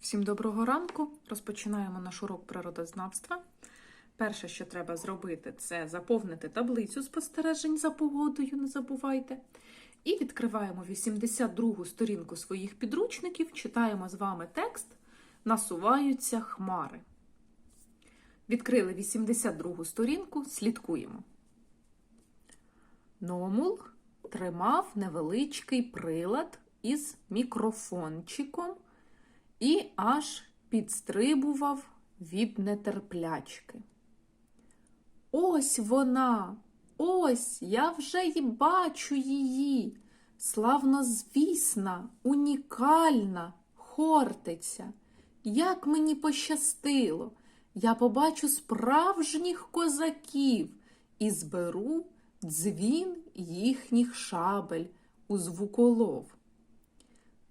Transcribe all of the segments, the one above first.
Всім доброго ранку. Розпочинаємо наш урок природознавства. Перше, що треба зробити, це заповнити таблицю спостережень за погодою, не забувайте. І відкриваємо 82 сторінку своїх підручників, читаємо з вами текст Насуваються хмари. Відкрили 82 сторінку, слідкуємо. Номул тримав невеличкий прилад із мікрофончиком і аж підстрибував від нетерплячки. Ось вона, ось я вже й бачу її. Славнозвісна, унікальна хортиця. Як мені пощастило, я побачу справжніх козаків і зберу дзвін їхніх шабель у звуколов.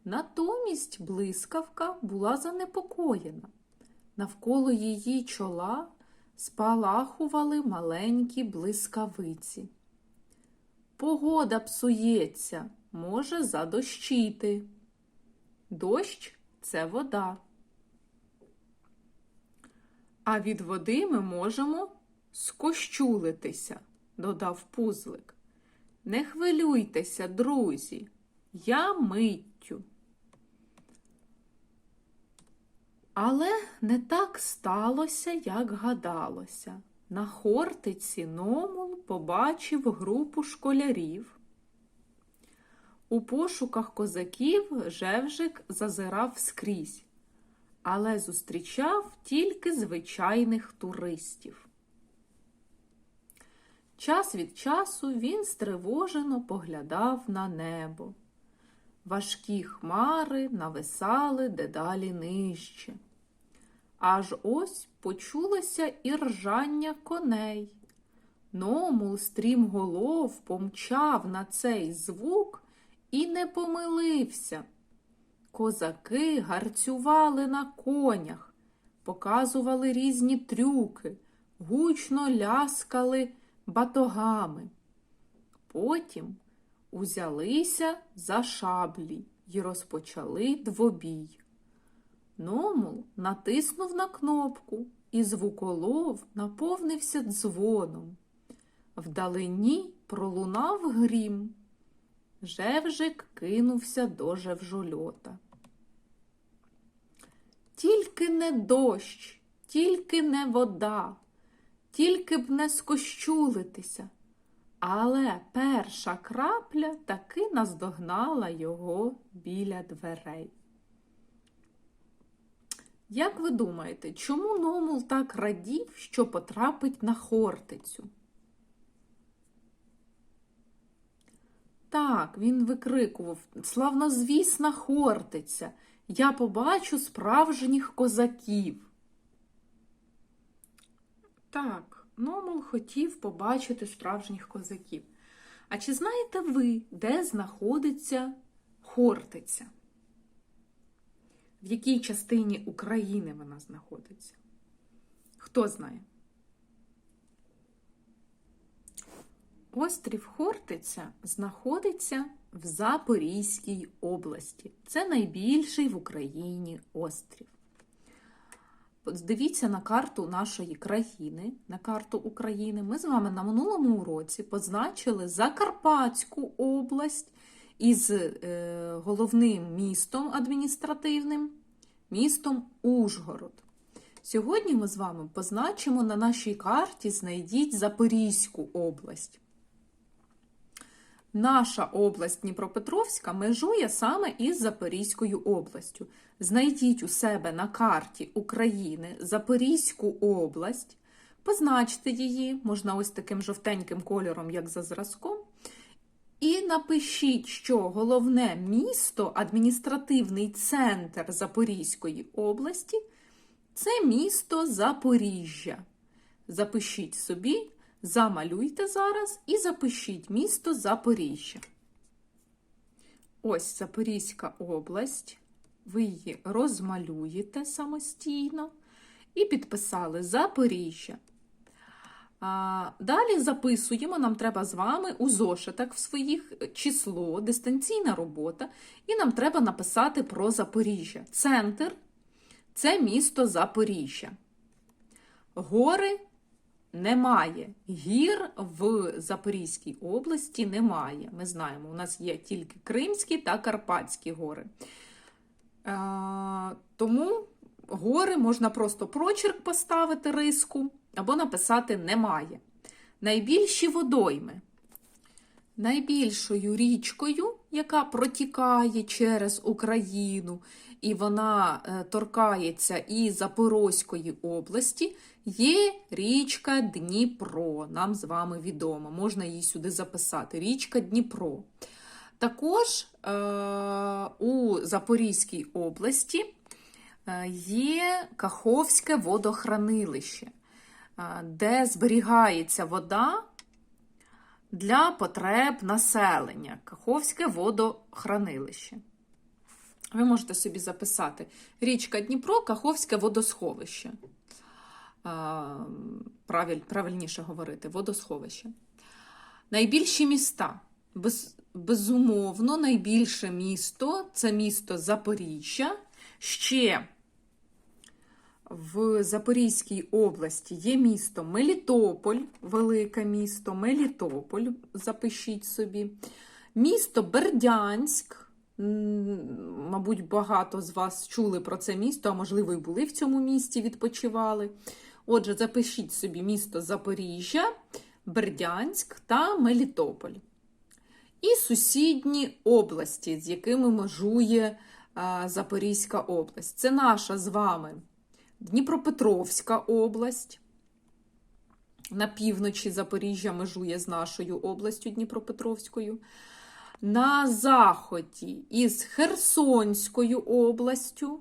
Натомість блискавка була занепокоєна. Навколо її чола спалахували маленькі блискавиці. Погода псується, може задощити. Дощ це вода. А від води ми можемо скощулитися, додав пузлик. Не хвилюйтеся, друзі, я миттю. Але не так сталося, як гадалося. На хортиці Номул побачив групу школярів. У пошуках козаків Жевжик зазирав скрізь, але зустрічав тільки звичайних туристів. Час від часу він стривожено поглядав на небо. Важкі хмари нависали дедалі нижче. Аж ось почулося і ржання коней. Номул стрімголов помчав на цей звук і не помилився. Козаки гарцювали на конях, показували різні трюки, гучно ляскали батогами. Потім узялися за шаблі й розпочали двобій. Номул натиснув на кнопку, і звуколов наповнився дзвоном. Вдалині пролунав грім. Жевжик кинувся до жевжольота. Тільки не дощ, тільки не вода, тільки б не скощулитися. Але перша крапля таки наздогнала його біля дверей. Як ви думаєте, чому Номул так радів, що потрапить на Хортицю? Так, він викрикував славнозвісна Хортиця. Я побачу справжніх козаків. Так, Номул хотів побачити справжніх козаків. А чи знаєте ви, де знаходиться Хортиця? В якій частині України вона знаходиться? Хто знає? Острів Хортиця знаходиться в Запорізькій області. Це найбільший в Україні острів. Дивіться на карту нашої країни, на карту України. Ми з вами на минулому уроці позначили Закарпатську область із е, головним містом адміністративним, містом Ужгород. Сьогодні ми з вами позначимо на нашій карті знайдіть Запорізьку область. Наша область Дніпропетровська межує саме із Запорізькою областю. Знайдіть у себе на карті України Запорізьку область, позначте її, можна ось таким жовтеньким кольором, як за зразком. І напишіть, що головне місто, адміністративний центр Запорізької області це місто Запоріжжя. Запишіть собі, замалюйте зараз і запишіть місто Запоріжжя. Ось Запорізька область. Ви її розмалюєте самостійно і підписали Запоріжжя. Далі записуємо, нам треба з вами у зошитах в своїх число, дистанційна робота, і нам треба написати про Запоріжжя. Центр Це місто Запоріжжя. Гори немає. Гір в Запорізькій області немає. Ми знаємо, у нас є тільки Кримські та Карпатські гори. Е, тому гори можна просто прочерк поставити риску або написати немає. Найбільші водойми. Найбільшою річкою, яка протікає через Україну, і вона е, торкається і Запорозької області, є річка Дніпро. Нам з вами відомо, можна її сюди записати. Річка Дніпро. Також е, у Запорізькій області е, є Каховське водохранилище, де зберігається вода для потреб населення. Каховське водохранилище. Ви можете собі записати річка Дніпро, Каховське водосховище. Правильніше говорити, водосховище. Найбільші міста. Без, безумовно, найбільше місто це місто Запоріжжя. Ще в Запорізькій області є місто Мелітополь, велике місто Мелітополь, запишіть собі. Місто Бердянськ. Мабуть, багато з вас чули про це місто, а можливо, і були в цьому місті, відпочивали. Отже, запишіть собі місто Запоріжжя, Бердянськ та Мелітополь. І сусідні області, з якими межує Запорізька область. Це наша з вами Дніпропетровська область. На півночі Запоріжжя межує з нашою областю Дніпропетровською. На заході із Херсонською областю,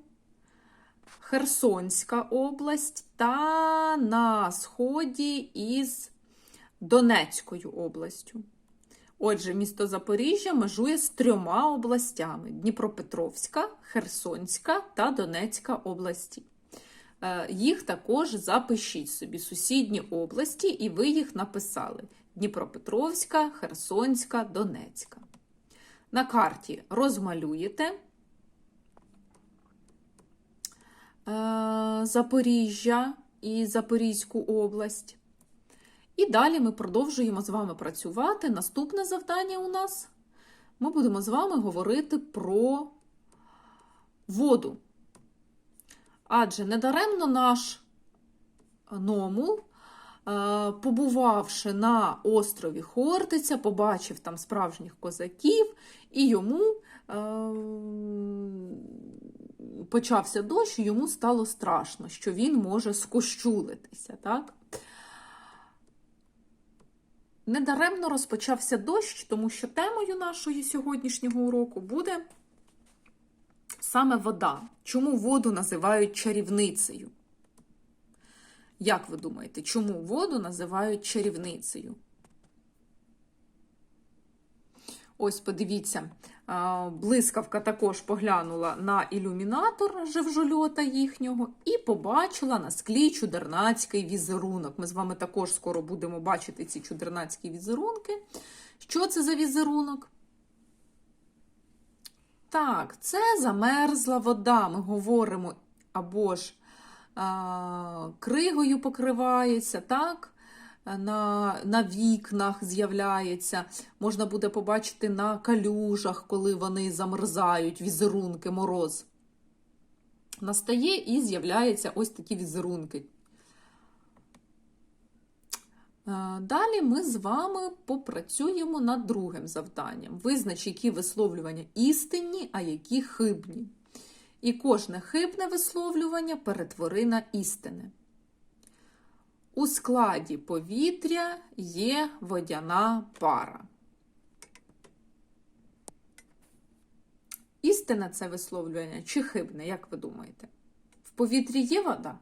Херсонська область, та на сході із Донецькою областю. Отже, місто Запоріжжя межує з трьома областями: Дніпропетровська, Херсонська та Донецька області. Е, Їх також запишіть собі сусідні області, і ви їх написали: Дніпропетровська, Херсонська, Донецька. На карті розмалюєте е, Запоріжжя і Запорізьку область. І далі ми продовжуємо з вами працювати. Наступне завдання у нас ми будемо з вами говорити про воду. Адже недаремно наш Номул, е, побувавши на острові Хортиця, побачив там справжніх козаків, і йому е, почався дощ, і йому стало страшно, що він може скощулитися. Так? Недаремно розпочався дощ, тому що темою нашої сьогоднішнього уроку буде саме вода. Чому воду називають чарівницею? Як ви думаєте, чому воду називають чарівницею? Ось, подивіться, блискавка також поглянула на ілюмінатор живжольота їхнього і побачила на склі чудернацький візерунок. Ми з вами також скоро будемо бачити ці чудернацькі візерунки. Що це за візерунок? Так, це замерзла вода. Ми говоримо або ж а, кригою покривається, так? На на вікнах з'являється, можна буде побачити на калюжах, коли вони замерзають, візерунки, мороз. Настає і з'являються ось такі візерунки. Далі ми з вами попрацюємо над другим завданням. Визнач, які висловлювання істинні, а які хибні. І кожне хибне висловлювання перетвори на істине. У складі повітря є водяна пара. Істинне це висловлювання чи хибне, як ви думаєте? В повітрі є вода?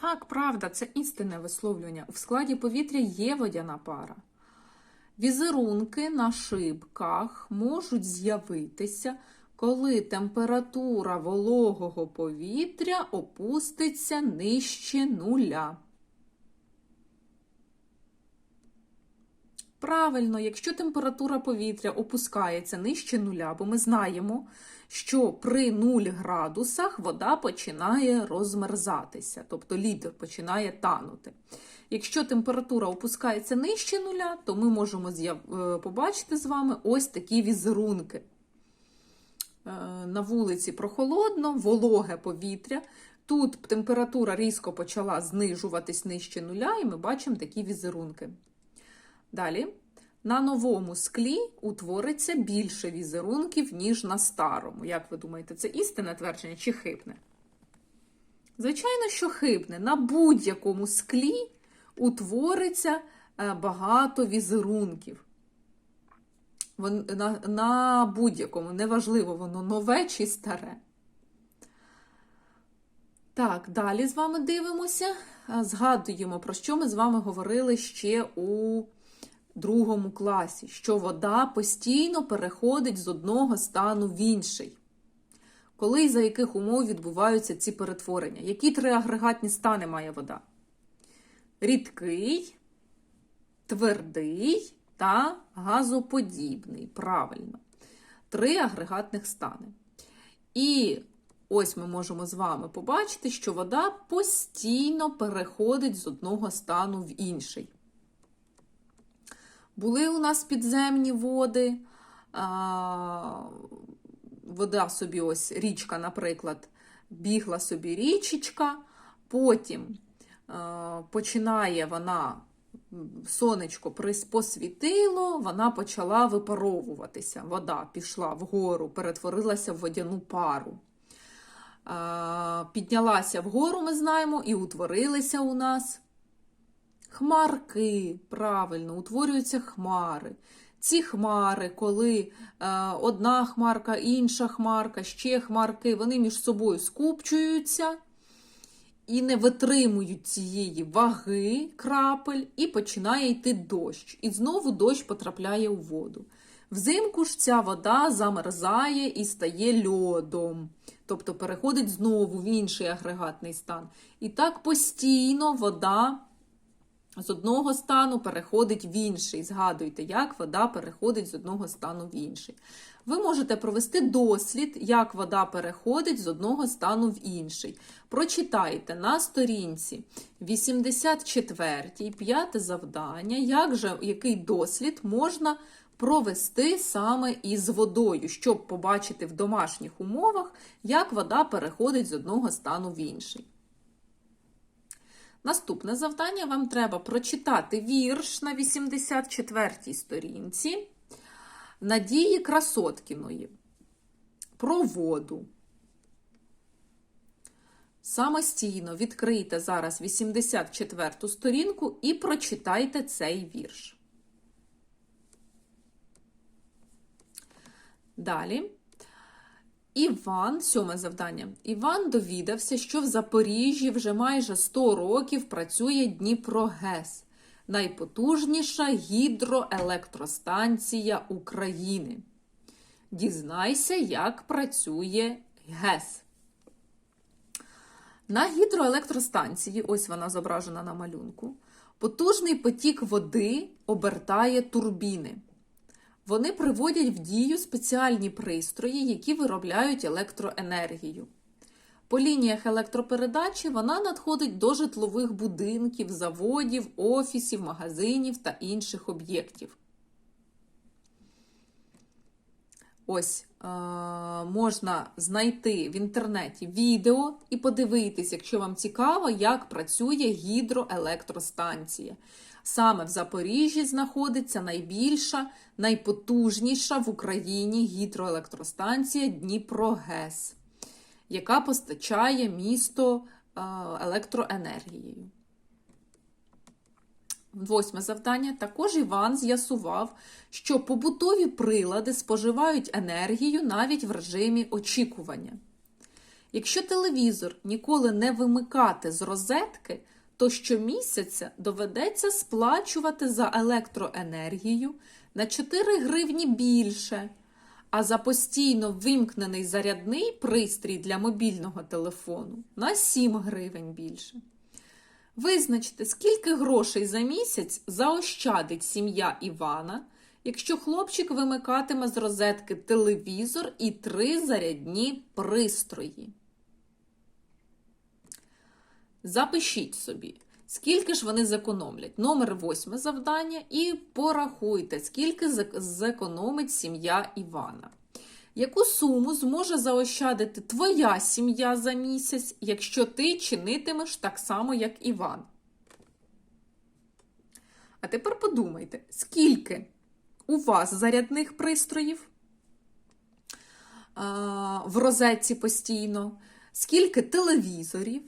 Так, правда, це істинне висловлювання. В складі повітря є водяна пара. Візерунки на шибках можуть з'явитися, коли температура вологого повітря опуститься нижче нуля. Правильно, якщо температура повітря опускається нижче нуля, бо ми знаємо, що при 0 градусах вода починає розмерзатися, тобто лід починає танути. Якщо температура опускається нижче нуля, то ми можемо е, побачити з вами ось такі візерунки. Е, На вулиці прохолодно, вологе повітря. Тут температура різко почала знижуватись нижче нуля, і ми бачимо такі візерунки. Далі. На новому склі утвориться більше візерунків, ніж на старому. Як ви думаєте, це істинне твердження чи хибне? Звичайно, що хибне. На будь-якому склі утвориться е, багато візерунків. На, будь-якому, неважливо, воно нове чи старе. Так, далі з вами дивимося. Е, Згадуємо, про що ми з вами говорили ще у другому класі, що вода постійно переходить з одного стану в інший. Коли і за яких умов відбуваються ці перетворення? Які три агрегатні стани має вода? Рідкий, твердий та газоподібний. Правильно. Три агрегатних стани. І ось ми можемо з вами побачити, що вода постійно переходить з одного стану в інший. Були у нас підземні води, вода собі, ось річка, наприклад, бігла собі річечка, потім починає вона, сонечко посвітило, вона почала випаровуватися. Вода пішла вгору, перетворилася в водяну пару. Піднялася вгору, ми знаємо, і утворилися у нас Хмарки, правильно, утворюються хмари. Ці хмари, коли е, одна хмарка, інша хмарка, ще хмарки, вони між собою скупчуються і не витримують цієї ваги крапель, і починає йти дощ. І знову дощ потрапляє у воду. Взимку ж ця вода замерзає і стає льодом, тобто переходить знову в інший агрегатний стан. І так постійно вода з одного стану переходить в інший. Згадуйте, як вода переходить з одного стану в інший. Ви можете провести дослід, як вода переходить з одного стану в інший. Прочитайте на сторінці 84 п'яте завдання, як же, який дослід можна провести саме із водою, щоб побачити в домашніх умовах, як вода переходить з одного стану в інший. Наступне завдання вам треба прочитати вірш на 84-й сторінці Надії Красоткіної про воду. Самостійно відкрийте зараз 84-ту сторінку і прочитайте цей вірш. Далі. Іван, сьоме завдання. Іван довідався, що в Запоріжжі вже майже 100 років працює Дніпрогес, найпотужніша гідроелектростанція України. Дізнайся, як працює ГЕС. На гідроелектростанції, ось вона зображена на малюнку, потужний потік води обертає турбіни. Вони приводять в дію спеціальні пристрої, які виробляють електроенергію. По лініях електропередачі вона надходить до житлових будинків, заводів, офісів, магазинів та інших об'єктів. Ось е, можна знайти в інтернеті відео і подивитись, якщо вам цікаво, як працює гідроелектростанція. Саме в Запоріжжі знаходиться найбільша, найпотужніша в Україні гідроелектростанція Дніпрогес, яка постачає місто е, електроенергією. Восьме завдання. Також Іван з'ясував, що побутові прилади споживають енергію навіть в режимі очікування. Якщо телевізор ніколи не вимикати з розетки, то щомісяця доведеться сплачувати за електроенергію на 4 гривні більше, а за постійно вимкнений зарядний пристрій для мобільного телефону на 7 гривень більше. Визначте, скільки грошей за місяць заощадить сім'я Івана, якщо хлопчик вимикатиме з розетки телевізор і три зарядні пристрої. Запишіть собі, скільки ж вони зекономлять. Номер восьме завдання і порахуйте, скільки зекономить сім'я Івана. Яку суму зможе заощадити твоя сім'я за місяць, якщо ти чинитимеш так само, як Іван? А тепер подумайте, скільки у вас зарядних пристроїв в розетці постійно, скільки телевізорів.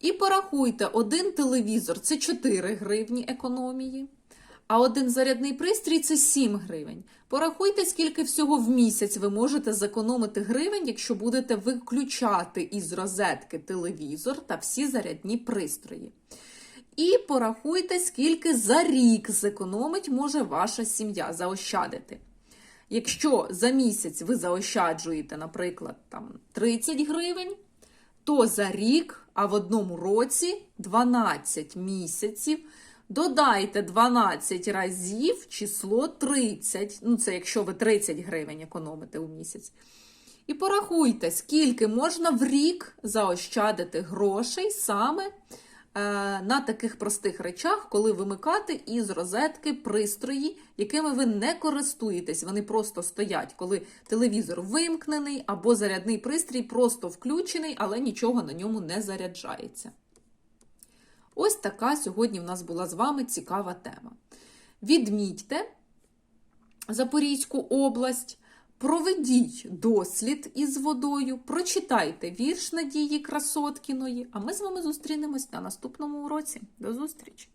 І порахуйте, один телевізор це 4 гривні економії, а один зарядний пристрій це 7 гривень. Порахуйте, скільки всього в місяць ви можете зекономити гривень, якщо будете виключати із розетки телевізор та всі зарядні пристрої. І порахуйте, скільки за рік зекономить може ваша сім'я заощадити. Якщо за місяць ви заощаджуєте, наприклад, там 30 гривень, то за рік, а в одному році 12 місяців. Додайте 12 разів число 30. Ну, це якщо ви 30 гривень економите у місяць. І порахуйте, скільки можна в рік заощадити грошей саме на таких простих речах, коли вимикати із розетки пристрої, якими ви не користуєтесь. Вони просто стоять, коли телевізор вимкнений або зарядний пристрій просто включений, але нічого на ньому не заряджається. Ось така сьогодні в нас була з вами цікава тема. Відмітьте Запорізьку область, проведіть дослід із водою, прочитайте вірш Надії Красоткіної, а ми з вами зустрінемось на наступному уроці. До зустрічі!